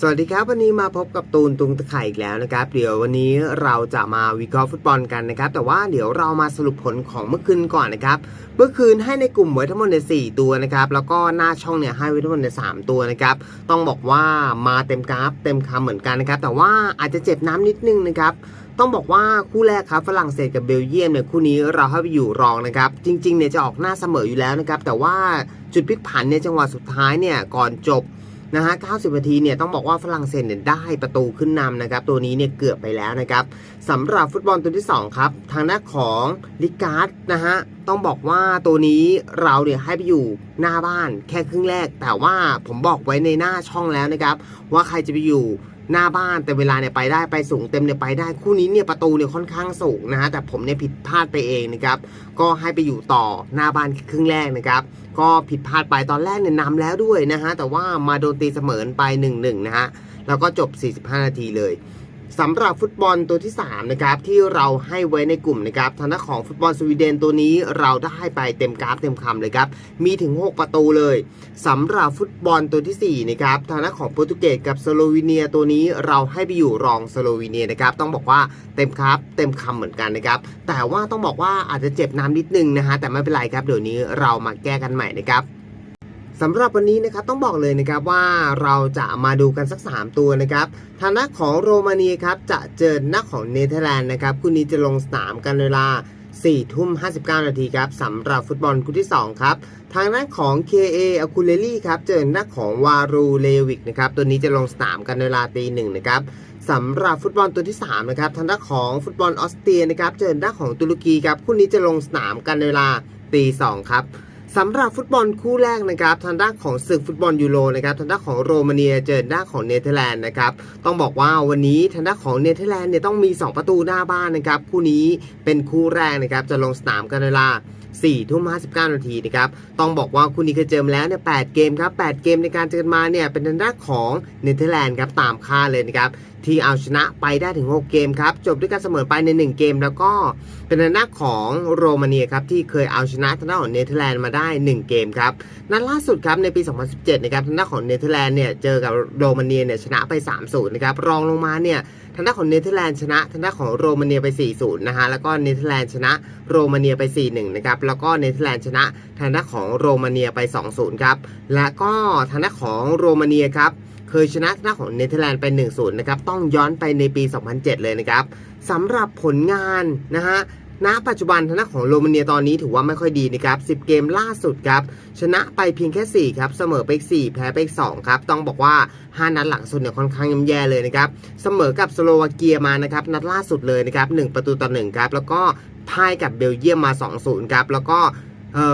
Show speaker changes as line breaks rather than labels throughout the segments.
สวัสดีครับวันนี้มาพบกับตูนตุงตะไคร่อีกแล้วนะครับเดี๋ยววันนี้เราจะมาวิเคราะห์ฟุตบอลกันนะครับ แต่ว่าเดี๋ยวเรามาสรุปผลของเมื่อคืนก่อนนะครับเมื่อคืนให้ในกลุ่มไว้ทั้งหมดใน4ตัวนะครับแล้วก็หน้าช่องเนี่ยให้ไว้ทั้งหมดใน3ตัวนะครับต้องบอกว่ามาเต็มกราฟเต็มคำเหมือนกันนะครับ แต่ว่าอาจจะเจ็บน้ำนิดนึงนะครับต้องบอกว่าคู่แรกครับฝรั่งเศสกับเบลเยียมเนี่ยคู่นี้เราให้ไปอยู่รองนะครับ จริงๆเนี่ยจะออกหน้าเสมออยู่แล้วนะครับแต่ว่าจุดพลิกผันเนี่ยจังหวะสุดท้ายเนี่ยก่อนจบ นะฮะ 90 นาทีเนี่ยต้องบอกว่าฝรั่งเศสเนี่ยได้ประตูขึ้นนำนะครับ ตัวนี้เนี่ยเกือบไปแล้วนะครับสำหรับฟุตบอลตัวที่ 2 ครับ ทางด้านของลิการ์ดนะฮะ ต้องบอกว่าตัวนี้เราเนี่ยให้ไปอยู่หน้าบ้านแค่ครึ่งแรก แต่ว่าผมบอกไว้ในหน้าช่องแล้วนะครับ ว่าใครจะไปอยู่ หน้าบ้านแต่เวลาเนี่ยไปได้ไปสูงเต็มเนี่ยไปได้คู่นี้เนี่ยประตูเนี่ยค่อนข้างสูงนะฮะแต่ผมเนี่ยผิดพลาดไปเองนะครับก็ให้ไปอยู่ต่อหน้าบ้านครึ่งแรกนะครับก็ผิดพลาดไปตอนแรกเนี่ยนำแล้วด้วยนะฮะแต่ว่ามาโดนตีเสมอไป1-1นะฮะแล้วก็จบ 45 นาทีเลย สำหรับฟุตบอลตัวที่3นะครับที่เราให้ไว้ในกลุ่มนะครับทางด้านของฟุตบอลสวีเดนตัวนี้เราได้ไปเต็มกราฟเต็มคำเลยครับมีถึง 6 ประตูเลยสำหรับฟุตบอลตัวทีสี่4นะครับทางด้านของโปรตุเกสกับสโลวีเนียตัวนี้เราให้ไปอยู่รองสโลวีเนียนะครับต้องบอกว่าเต็มครับเต็มคำเหมือนกันนะครับแต่ว่าต้องบอกว่าอาจจะเจ็บน้ำนิดนึงนะฮะแต่ไม่เป็นไรครับเดี๋ยวนี้เรามาแก้กันใหม่นะครับ สำหรับวันนี้นะครับต้องบอกเลยนะครับว่าเราจะมาดูกันสัก 3 ตัวนะครับทางด้านของโรมาเนียครับจะเจอหน้าของเนเธอร์แลนด์นะครับคู่นี้จะลงสนามกันเวลา4ทุ่ม 59 นาทีครับสำหรับฟุตบอลคู่ที่ 2 ครับ ทางด้านของ KA a k u l e l i ครับ เจอหน้าของวารูเลวิกนะครับ ตัวนี้จะลงสนามกันเวลาตีหนึ่งนะครับสำหรับฟุตบอลตัวที่ 3 นะครับ ทางด้านของฟุตบอลออสเตรียนะครับ เจอหน้าของตุรกีครับ คู่นี้จะลงสนามกันเวลาตีสองครับ สำหรับฟุตบอลคู่แรกนะครับทางด้านของศึกฟุตบอลยูโรนะครับทางด้านของโรมาเนียเจอด้าของเนเธอร์แลนด์นะครับต้องบอกว่าวันนี้ทางด้านของเนเธอร์แลนด์เนี่ยต้องมี 2 ประตูหน้าบ้านนะครับคู่นี้เป็นคู่แรกนะครับจะลงสนามกันเวลา4ทุ่ม59 นาทีนะครับ ต้องบอกว่าคู่นี้เคยเจอมาแล้วเนี่ย8เกมครับ 8 เกมในการเจอกันมาเนี่ยเป็นทางด้านของเนเธอร์แลนด์ครับตามค่าเลยนะครับ ที่เอาชนะไปได้ถึง 6 เกมครับ จบด้วยการเสมอไปใน 1 เกม แล้วก็เป็นทางด้าของโรมาเนียครับที่เคยเอาชนะทางด้านของเนเธอร์แลนด์มาได้ 1 เกมครับนัดล่าสุดครับในปี 2017 นะครับทางด้านของเนเธอร์แลนด์เนี่ยเจอกับโรมาเนียเนี่ยชนะไป 3-0 นะครับรองลงมาเนี่ยทางด้านของเนเธอร์แลนด์ชนะทางด้านของโรมาเนียไป 4-0 นะฮะแล้วก็เนเธอร์แลนด์ชนะโรมาเนียไป 4-1 นะครับแล้วก็เนเธอร์แลนด์ชนะทางด้านของโรมาเนียไป 2-0 ครับและก็ทางด้านของโรมาเนียครับ เคยชนะทางด้าของเนเธอร์แลนด์ไป1-0นะครับต้องย้อนไปในปี 2007 เลยนะครับสำหรับผลงานนะฮะณปัจจุบันทางด้าของโรมาเนียตอนนี้ถือว่าไม่ค่อยดีนะครับ 10 เกมล่าสุดครับ ชนะไปเพียงแค่ 4 ครับ เสมอไปอีก4แพ้ไปอีก2ครับ ต้องบอกว่า 5 นัดหลังสุดเนี่ยค่อนข้างย่ำแย่เลยนะครับ เสมอกับสโลวาเกียมานะครับ นัดล่าสุดเลยนะครับ 1 ประตูต่อ1ครับ แล้วก็พ่ายกับเบลเยียมมา 2-0 ครับ แล้วก็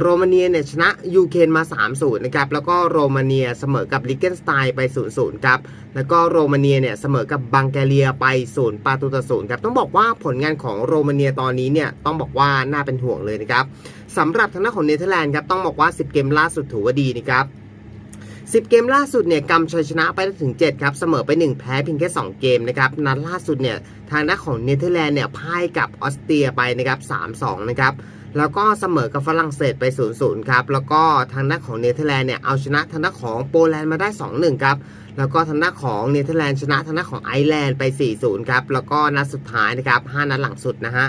โรมาเนียเนี่ยชนะยูเครนมา 3-0 นะครับ แล้วก็โรมาเนียเสมอกับลิเกนสไตน์ไป 0-0 ครับ แล้วก็โรมาเนียเนี่ยเสมอกับบังแกเรียไป 0 ประตูต่อ0ครับ ต้องบอกว่าผลงานของโรมาเนียตอนนี้เนี่ยต้องบอกว่าน่าเป็นห่วงเลยนะครับสำหรับทางด้านของเนเธอร์แลนด์ครับต้องบอกว่า 10 เกมล่าสุดถือว่าดีนะครับ10 เกมล่าสุดเนี่ยกำชัยชนะไปถึง 7 ครับ เสมอไป 1 แพ้เพียงแค่ 2 เกมนะครับ นัดล่าสุดเนี่ยทางด้านของเนเธอร์แลนด์เนี่ยพ่ายกับออสเตรียไปนะครับ 3-2 นะครับ แล้วก็เสมอกับฝรั่งเศสไป 0-0 ครับ แล้วก็ทางด้านของเนเธอร์แลนด์เนี่ยเอาชนะทางด้านของโปแลนด์มาได้ 2-1 ครับ แล้วก็ทางด้านของเนเธอร์แลนด์ชนะทางด้านของไอร์แลนด์ไป 4-0 ครับ แล้วก็นัดสุดท้ายนะครับ 5 นัดหลังสุดนะฮะ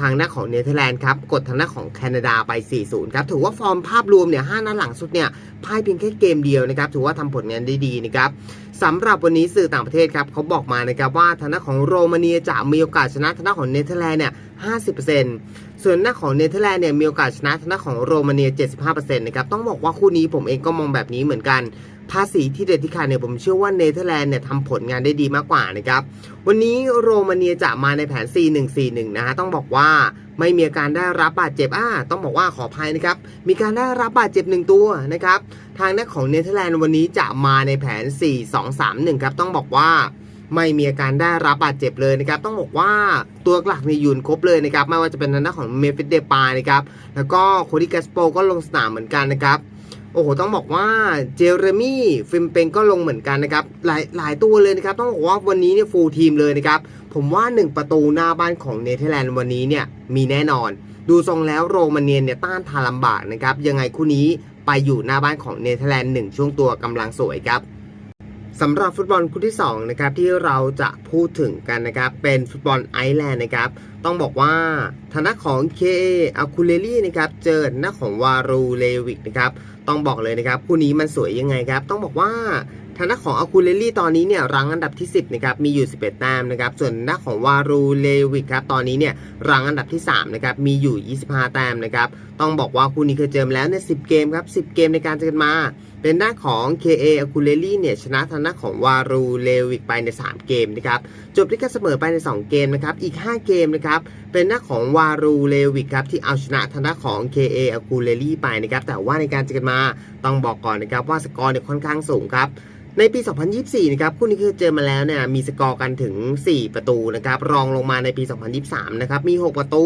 ทางด้านของเนเธอร์แลนด์ครับ กดทางด้านของแคนาดาไป 4-0 ครับ ถือว่าฟอร์มภาพรวมเนี่ย 5 นัดหลังสุดเนี่ยพ่ายเพียงแค่เกมเดียวนะครับ ถือว่าทำผลงานได้ดีนะครับสำหรับวันนี้สื่อต่างประเทศครับเขาบอกมานะครับว่าทางด้านของโรมาเนียจะมีโอกาสชนะทางด้านของเนเธอร์แลนด์เนี่ย 50%ส่วนหน้าของเนเธอร์แลนด์เนี่ยมีโอกาสชนะทางด้านของโรมาเนีย 75%นะครับ ต้องบอกว่าคู่นี้ผมเองก็มองแบบนี้เหมือนกัน ภาษีที่เด็ดที่ขาดเนี่ยผมเชื่อว่าเนเธอร์แลนด์เนี่ยทำผลงานได้ดีมากกว่านะครับ วันนี้โรมาเนียจะมาในแผน 4-1-4-1 นะฮะต้องบอกว่าไม่มีอาการได้รับบาดเจ็บอ่าต้องบอกว่าขออภัยนะครับ มีการได้รับบาดเจ็บหนึ่งตัวนะครับ ทางด้านของเนเธอร์แลนด์วันนี้จะมาในแผน 4-2-3-1 ครับต้องบอกว่าไม่มีอาการได้รับบาดเจ็บเลยนะครับ ต้องบอกว่าตัวหลักในยยืนครบเลยนะครับ ไม่ว่าจะเป็นทางด้านของเมฟิสเดปานะครับ แล้วก็โคดิกัสโปก็ลงสนามเหมือนกันนะครับ โอ้โห ต้องบอกว่าเจเรมี่ฟิมเปงก็ลงเหมือนกันนะครับ หลายหลายตัวเลยนะครับ ต้องบอกว่าวันนี้เนี่ยฟูลทีมเลยนะครับ ผมว่า 1 ประตูหน้าบ้านของเนเธอร์แลนด์วันนี้เนี่ยมีแน่นอน ดูทรงแล้วโรมาเนียเนี่ยต้านทานลำบากนะครับ ยังไงคู่นี้ไปอยู่หน้าบ้านของเนเธอร์แลนด์หนึ่งช่วงตัวกำลังสวยครับสำหรับฟุตบอลคู่ที่2นะครับที่เราจะพูดถึงกันนะครับเป็นฟุตบอลไอร์แลนด์นะครับต้องบอกว่าทางด้านของ KA อาคูเลลี่นะครับเจอทางด้าของวารูเลวิกนะครับต้องบอกเลยนะครับคู่นี้มันสวยยังไงครับ ต้องบอกว่าทางด้านของอาคูเลลี่ตอนนี้เนี่ยรังอันดับที่ 10นะครับมีอยู่ 11แต้มนะครับส่วนทางด้าของวารูเลวิกครับตอนนี้เนี่ยรังอันดับที่3นะครับมีอยู่ 25 แต้มนะครับต้องบอกว่าคู่นี้เคยเจอมาแล้วใน10 เกมครับ 10 เกมในการเจอกันมา เป็นด้าของ KA a k u l e l i เนี่ยชนะทางด้านของวารูเลวิกไปใน 3 เกมนะครับจบด้วยการเสมอไปใน 2 เกมนะครับอีก 5 เกมนะครับเป็นหน้าของวารูเลวิกครับที่เอาชนะทางด้านของ KA a k u l e l i ไปนะครับ แต่ว่าในการเจอกันมาต้องบอกก่อนนะครับว่าสกอร์เนี่ยค่อนข้างสูงครับในปี 2024 นะครับ คู่นี้คือเจอมาแล้วเนี่ย มีสกอร์กันถึง 4 ประตูนะครับ รองลงมาในปี 2023 นะครับ มี 6 ประตู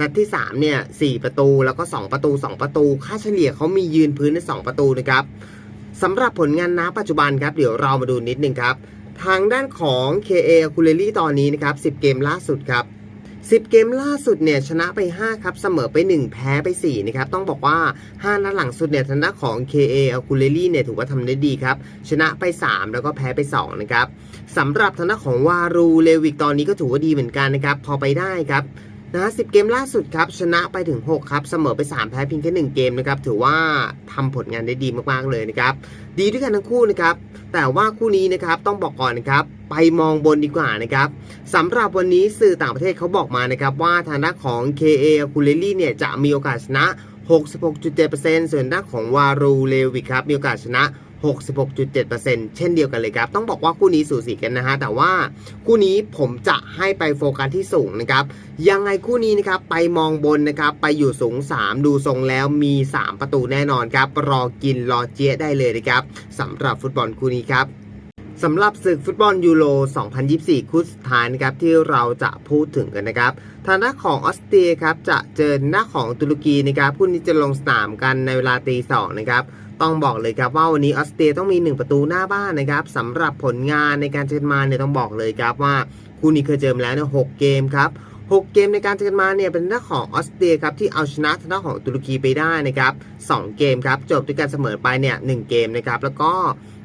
นัดที่ 3 เนี่ย 4 ประตู แล้วก็ 2 ประตู 2 ประตู ค่าเฉลี่ยเขามียืนพื้นใน 2 ประตูนะครับสำหรับผลงานณปัจจุบันครับ เดี๋ยวเรามาดูนิดนึงครับ ทางด้านของ KA a k u l e l i ตอนนี้นะครับ 10 เกมล่าสุดครับ 10 เกมล่าสุดเนี่ยชนะไป 5 ครับ เสมอไป 1 แพ้ไป 4 นะครับ ต้องบอกว่า 5 นัดหลังสุดเนี่ยทางด้านของ KA a k u l e l i เนี่ยถือว่าทำได้ดีครับ ชนะไป 3 แล้วก็แพ้ไป 2 นะครับสำหรับทางด้านของวารูเลวิกตอนนี้ก็ถือว่าดีเหมือนกันนะครับ พอไปได้ครับ นะฮะ10เกมล่าสุดครับ ชนะไปถึง 6 ครับ เสมอไป 3 แพ้เพียงแค่ 1 เกมนะครับ ถือว่าทำผลงานได้ดีมากๆเลยนะครับ ดีด้วยกันทั้งคู่นะครับ แต่ว่าคู่นี้นะครับต้องบอกก่อนนะครับ ไปมองบนดีกว่านะครับสำหรับวันนี้สื่อต่างประเทศเขาบอกมานะครับ ว่าทางด้านของ KA a k u l e l i เนี่ยจะมีโอกาสชนะ 66.7%ส่วนด้านของวารูเลวิกครับมีโอกาสชนะ 66.7%เช่นเดียวกันเลยครับ ต้องบอกว่าคู่นี้สูสีกันนะฮะ แต่ว่าคู่นี้ผมจะให้ไปโฟกัสที่สูงนะครับ ยังไงคู่นี้นะครับ ไปมองบนนะครับ ไปอยู่สูง 3 ดูทรงแล้วมี 3 ประตูแน่นอนครับ รอกินรอเจี๊ยได้เลยนะครับสำหรับฟุตบอลคู่นี้ครับสำหรับศึกฟุตบอลยูโร 2024 คู่สุดท้ายนะครับที่เราจะพูดถึงกันนะครับ ทางด้านของออสเตรียครับจะเจอหน้าของตุรกีนะครับคู่นี้จะลงสนามกันในเวลาตีสองนะครับ ต้องบอกเลยครับว่าวันนี้ออสเตรียต้องมี 1 ประตูหน้าบ้านนะครับสำหรับผลงานในการเจอกันมาเนี่ยต้องบอกเลยครับว่าคู่นี้เคยเจอมาแล้วเนี่ยหกเกมครับ6 เกมในการเจอกันมาเนี่ยเป็นหน้าของออสเตรียครับที่เอาชนะทางด้านของตุรกีไปได้นะครับ2เกมครับจบด้วยการเสมอไปเนี่ย1เกมนะครับแล้วก็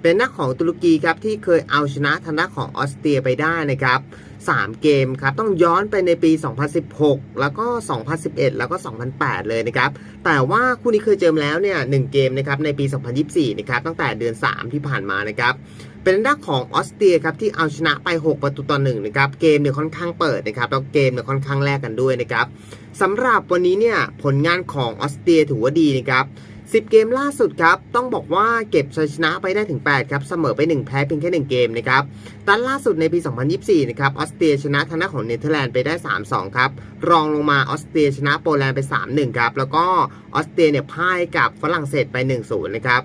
เป็นน้าของตุรกีครับที่เคยเอาชนะทางด้านของออสเตรียไปได้นะครับ 3 เกมครับต้องย้อนไปในปี 2016 แล้วก็ 2011 แล้วก็ 2008 เลยนะครับ แต่ว่าคู่นี้เคยเจอมาแล้วเนี่ย1เกมนะครับในปี 2024 นะครับตั้งแต่เดือน 3 ที่ผ่านมานะครับเป็นด้านของออสเตรียครับที่เอาชนะไป 6 ประตูต่อหนึ่งนะครับเกมเนี่ยค่อนข้างเปิดนะครับแล้วเกมเนี่ยค่อนข้างแลกกันด้วยนะครับสำหรับวันนี้เนี่ยผลงานของออสเตรียถือว่าดีนะครับ 10 เกมล่าสุดครับ ต้องบอกว่าเก็บชัยชนะไปได้ถึง 8 ครับ เสมอไป 1 แพ้เพียงแค่ 1 เกมนะครับตันล่าสุดในปี 2024 นะครับ ออสเตรียชนะทางด้านของเนเธอร์แลนด์ไปได้ 3-2 ครับ รองลงมาออสเตรียชนะโปแลนด์ไป 3-1 ครับ แล้วก็ออสเตรียเนี่ยพ่ายกับฝรั่งเศสไป 1-0 นะครับ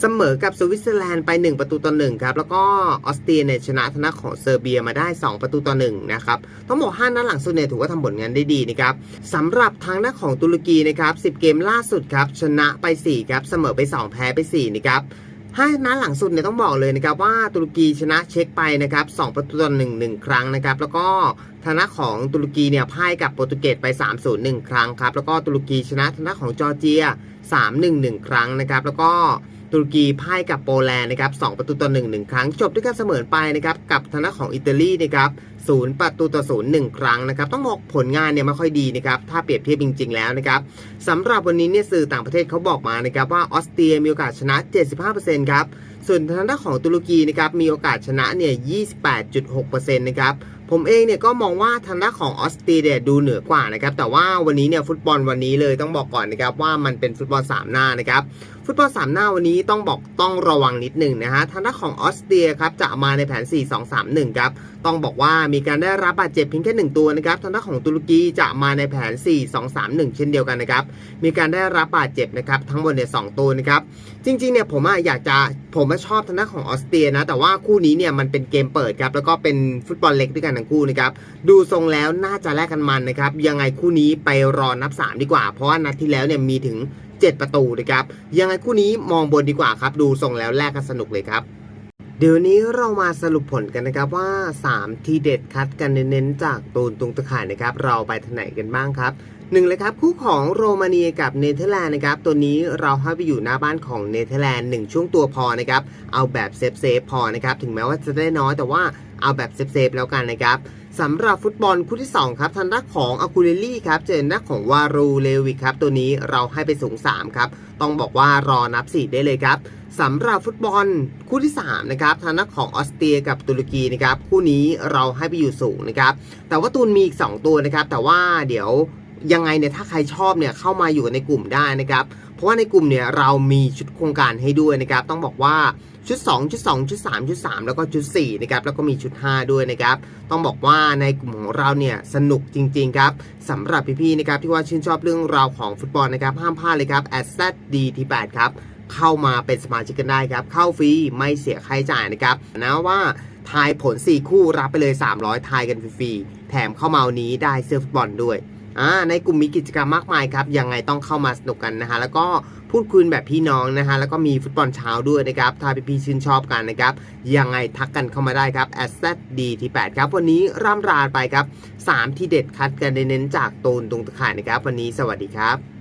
เสมอกับสวิตเซอร์แลนด์ไป 1 ประตูต่อ1ครับแล้วก็ออสเตรียเนี่ยชนะทางด้าของเซอร์เบียมาได้ 2 ประตูต่อ1นะครับต้องบอก5นัดหลังสุดเนี่ยถือว่าทำผลงานได้ดีนะครับสำหรับทางด้านของตุรกีนะครับ10 เกมล่าสุดครับชนะไป4ครับเสมอไป 2 แพ้ไป4นะครับห้านัดหลังสุดเนี่ยต้องบอกเลยนะครับว่าตุรกีชนะเช็คไปนะครับ2ประตูต่อ1 1ครั้งนะครับแล้วก็ทางด้าของตุรกีเนี่ยพ่ายกับโปรตุเกสไป 3-0 1 ครั้งครับแล้วก็ตุรกีชนะทางด้าของจอร์เจีย 3-1 1 ครั้งนะครับแล้วก็ ตุรกีพ่ายกับโปแลนด์นะครับ2ประตูต่อ1 1ครั้ง จบด้วยการเสมอไปนะครับกับทางด้านของอิตาลีนะครับ0ประตูต่อ0 1ครั้งนะครับต้องบอกผลงานเนี่ยไม่ค่อยดีนะครับถ้าเปรียบเทียบจริง ๆ แล้วนะครับสำหรับวันนี้เนี่ยสื่อต่างประเทศเขาบอกมานะครับว่าออสเตรียมีโอกาสชนะ 75%ครับส่วนทางด้านของตุรกีนะครับมีโอกาสชนะเนี่ย28.6%นะครับผมเองเนี่ยก็มองว่าทางด้านของออสเตรียเนี่ยดูเหนือกว่านะครับแต่ว่าวันนี้เนี่ยฟุตบอลวันนี้เลยต้องบอกก่อนนะครับว่ามันเป็นฟุตบอลสามหน้านะครับฟุตบอลสามหน้าวันนี้ต้องบอกต้องระวังนิดหนึ่งนะฮะทางด้านของออสเตรียครับจะมาในแผน 4-2-3-1 ครับ ต้องบอกว่ามีการได้รับบาดเจ็บเพียงแค่หนึ่งตัวนะครับทางด้านของตุรกีจะมาในแผน 4-2-3-1 เช่นเดียวกันนะครับ มีการได้รับบาดเจ็บนะครับทั้งหมดเนี่ยสองตัวนะครับ จริงๆเนี่ยผมอยากจะผมชอบทางด้านของออสเตรียนะ แต่ว่าคู่นี้เนี่ยมันเป็นเกมเปิดครับแล้วก็เป็นฟุตบอลเล็กด้วยกันทั้งคู่นะครับดูทรงแล้วน่าจะแลกกันมันนะครับยังไงคู่นี้ไปรอนับ 3 ดีกว่า เพราะว่านัดที่แล้วเนี่ยมีถึง 7 ประตูนะครับยังไงคู่นี้มองบนดีกว่าครับ ดูทรงแล้วแลกกันสนุกเลยครับเดี๋ยวนี้เรามาสรุปผลกันนะครับว่า 3 ทีเด็ดคัดกันเน้นๆจากตูนตุงตะข่ายนะครับ เราไปทางไหนกันบ้างครับหนึ่งเลยครับ คู่ของโรมาเนียกับเนเธอร์แลนด์นะครับ ตัวนี้เราให้ไปอยู่หน้าบ้านของเนเธอร์แลนด์หนึ่งช่วงตัวพอนะครับ เอาแบบเซฟเซฟพอนะครับ ถึงแม้ว่าจะได้น้อยแต่ว่าเอาแบบเซฟเซฟแล้วกันนะครับ สำหรับฟุตบอลคู่ที่ 2 ครับทางด้านของอากูเรลี่ครับ เจอหน้าของวารูเลวิกครับ ตัวนี้เราให้ไปสูง 3 ครับ ต้องบอกว่ารอนับ 4 ได้เลยครับสำหรับฟุตบอลคู่ที่ 3 นะครับทางด้านของออสเตรียกับตุรกีนะครับ คู่นี้เราให้ไปอยู่สูงนะครับ แต่ว่าตูนมีอีก 2 ตัวนะครับ แต่ว่าเดี๋ยวยังไงเนี่ยถ้าใครชอบเนี่ยเข้ามาอยู่ในกลุ่มได้นะครับ ราะว่าในกลุ่มเนี่ยเรามีชุดโครงการให้ด้วยนะครับต้องบอกว่าชุด 2 ชุด 2 ชุด 3 ชุด 3 แล้วก็ชุด4นะครับแล้วก็มีชุด 5 ด้วยนะครับต้องบอกว่าในกลุ่มของเราเนี่ยสนุกจริงๆครับสำหรับพี่ๆนะครับที่ว่าชื่นชอบเรื่องราวของฟุตบอลนะครับห้ามพลาดเลยครับ a s d t 8ครับเข้ามาเป็นสมาชิกกันได้ครับเข้าฟรีไม่เสียค่าใช้จ่ายนะครับนะว่าทายผล 4 คู่รับไปเลย 300 ทายกันฟรีๆแถมเข้ามาวันนี้ได้เสื้อฟุตบอลด้วย อ่าในกลุ่มมีกิจกรรมมากมายครับยังไงต้องเข้ามาสนุกกันนะฮะแล้วก็พูดคุยแบบพี่น้องนะฮะแล้วก็มีฟุตบอลเช้าด้วยนะครับถ้าพี่ๆชื่นชอบกันนะครับยังไงทักกันเข้ามาได้ครับ a s d ที่8ครับวันนี้ร่ำราไปครับ 3 ที่เด็ดคัดกันเน้นจากตูนตรงตะข่ายนะครับ วันนี้สวัสดีครับ